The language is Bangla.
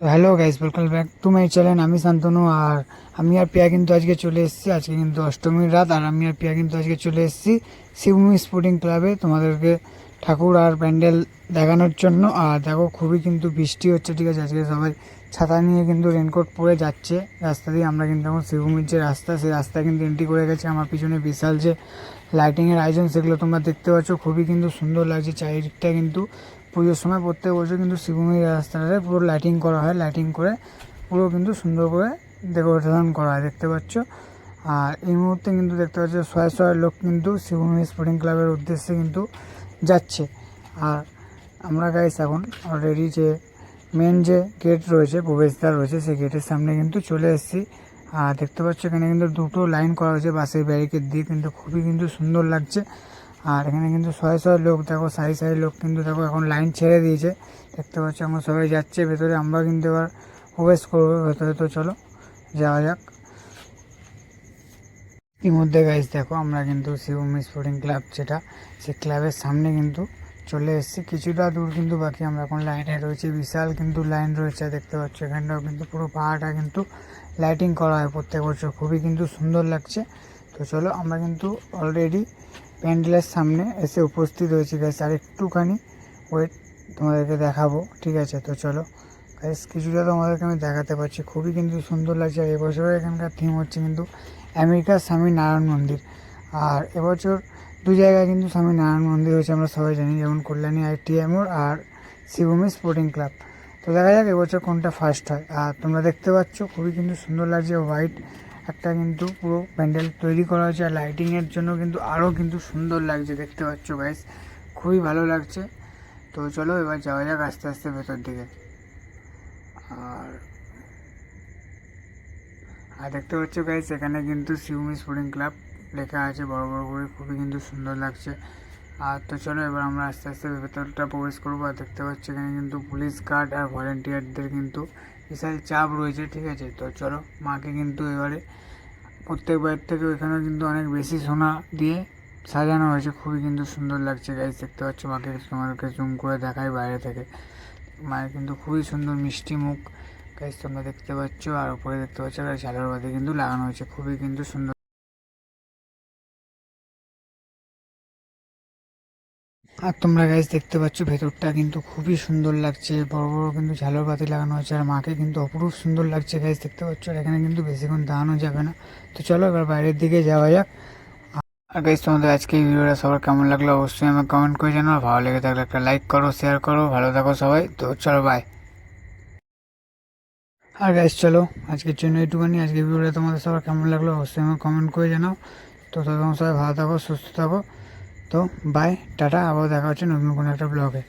তো hello guys welcome back to my channel আমি শান্তনু আর আমি আর পিয়া কিন্তু আজকে চলে এসেছি। আজকে কিন্তু অষ্টমীর রাত আর আমি আর পিয়া কিন্তু আজকে চলে এসেছি শিবমি স্পোর্টিং ক্লাবে তোমাদেরকে ঠাকুর আর প্যান্ডেল দেখানোর জন্য। আর দেখো খুবই কিন্তু বৃষ্টি হচ্ছে, ঠিক আছে? আজকে সবাই ছাতা নিয়ে কিন্তু রেনকোট পরে যাচ্ছে। রাস্তা দিয়ে আমরা কিন্তু এখন শিবভূমির যে রাস্তা, সেই রাস্তা কিন্তু এন্ট্রি করে গেছে। আমার পিছনে বিশাল যে লাইটিংয়ের আয়োজন, সেগুলো তোমরা দেখতে পাচ্ছ। খুবই কিন্তু সুন্দর লাগছে। চারিদিকটা কিন্তু পুজোর সময় প্রত্যেক বছর কিন্তু শিবভূমির রাস্তাটাতে পুরো লাইটিং করা হয়। লাইটিং করে পুরো কিন্তু সুন্দর করে ডেকোরেশন করা হয়, দেখতে পাচ্ছ। আর এই মুহূর্তে কিন্তু দেখতে পাচ্ছ, শয়ে শয়ে লোক কিন্তু শিবভূমি স্পোর্টিং ক্লাবের উদ্দেশ্যে কিন্তু যাচ্ছে। আর আমরা গাইস এখন অলরেডি যে মেন যে গেট রয়েছে, প্রবেশদ্বার রয়েছে, সেই গেটের সামনে কিন্তু চলে এসেছি। আর দেখতে পাচ্ছ এখানে কিন্তু দুটো লাইন করা হয়েছে বাসের ব্যারিকেড দিয়ে, কিন্তু খুবই কিন্তু সুন্দর লাগছে। আর এখানে কিন্তু শয়ে শয়ে লোক, দেখো সারি সারি লোক কিন্তু দেখো এখন লাইন ছেড়ে দিয়েছে। দেখতে পাচ্ছ আমরা সবাই যাচ্ছে, ভেতরে আমরা কিন্তু এবার প্রবেশ করব, ভেতরে তো চলো, যাওয়া যাক। ইতিমধ্যে গাইজ দেখো আমরা কিন্তু শিবভূমি স্পোর্টিং ক্লাব যেটা, সেই ক্লাবের সামনে কিন্তু চলে এসেছি। কিছুটা দূর কিন্তু বাকি। আমরা এখন লাইনে রয়েছে। বিশাল কিন্তু লাইন রয়েছে, দেখতে পাচ্ছ। এখানটাও কিন্তু পুরো পাহাড়টা কিন্তু লাইটিং করা হয় প্রত্যেক বছর। খুবই কিন্তু সুন্দর লাগছে। তো চলো, আমরা কিন্তু অলরেডি প্যান্ডেলের সামনে এসে উপস্থিত হয়েছি। গাইস আর একটুখানি ওয়েট তোমাদেরকে দেখাবো, ঠিক আছে? তো চলো গাইস কিছুটা তোমাদেরকে আমি দেখাতে পারছি খুবই কিন্তু সুন্দর লাগছে। আর এবছরের এখানকার থিম হচ্ছে কিন্তু আমেরিকার স্বামী নারায়ণ মন্দির। আর এবছর দু জায়গায় কিন্তু স্বামী নারায়ণ মন্দির হয়েছে, আমরা সবাই জানি, যেমন কল্যাণী মোড় আর শিবভূমি স্পোর্টিং ক্লাব তো দেখা যাক, এবছর কোনটা ফার্স্ট হয়। আর তোমরা দেখতে পাচ্ছ, খুবই কিন্তু সুন্দর লাগছে হোয়াইট একটা কিন্তু পুরো প্যান্ডেল তৈরি করা হয়েছে, আর লাইটিংয়ের জন্য কিন্তু আরও কিন্তু সুন্দর লাগছে, দেখতে পাচ্ছ গাইস খুবই ভালো লাগছে। তো চলো, এবার যাওয়া যাক আস্তে আস্তে ভেতর দিকে। আর আর দেখতে পাচ্ছ গাইস এখানে কিন্তু শিবমি স্পোর্টিং ক্লাব লেখা আছে, বড় বড় করে, খুবই কিন্তু সুন্দর লাগছে। আর তো চলো, এবার আমরা আস্তে আস্তে ভেতরটা প্রবেশ করব। আর দেখতে পাচ্ছি এখানে কিন্তু পুলিশ গার্ড আর ভলেন্টিয়ারদের কিন্তু বিশাল চাপ রয়েছে, ঠিক আছে? তো চলো, মাকে কিন্তু এবারে প্রত্যেক বাড়ির থেকে এখানে কিন্তু অনেক বেশি সোনা দিয়ে সাজানো হয়েছে। খুবই কিন্তু সুন্দর লাগছে গাইস দেখতে পাচ্ছ? মাকে তোমাদেরকে জুম করে দেখায় বাইরে থেকে। মায়ের কিন্তু খুবই সুন্দর মিষ্টি মুখ গাইস তোমরা দেখতে পাচ্ছ। আর উপরে দেখতে পাচ্ছ আর ঝালের বাতি কিন্তু লাগানো হয়েছে। খুবই কিন্তু সুন্দর আর তোমরা গাইজ দেখতে পাচ্ছ, ভেতরটা কিন্তু খুবই সুন্দর লাগছে। বড় বড় কিন্তু ঝালর বাতি লাগানো হয়েছে আর মাকে কিন্তু অপরূপ সুন্দর লাগছে গাইজ দেখতে পাচ্ছ? আর এখানে কিন্তু বেশিক্ষণ দাঁড়ানো যাবে না। তো চলো এবার বাইরের দিকে যাওয়া যাক। আর গাইজ তোমাদের আজকে এই ভিডিওটা সবার কেমন লাগল অবশ্যই আমাকে কমেন্ট করে আর ভালো লেগে থাকলে একটা লাইক করো শেয়ার করো, ভালো থাকো সবাই। তো চলো বাই আর গাইজ চলো, আজকের জন্য এইটুখানি আজকে ভিডিওটা তোমাদের সবার কেমন লাগল অবশ্যই আমাকে কমেন্ট করে জানাও। তো তখন সবাই ভালো থাকো, সুস্থ থাকো। তো বাই টাটা আবার দেখা হচ্ছে নতুন কোনো একটা ব্লগে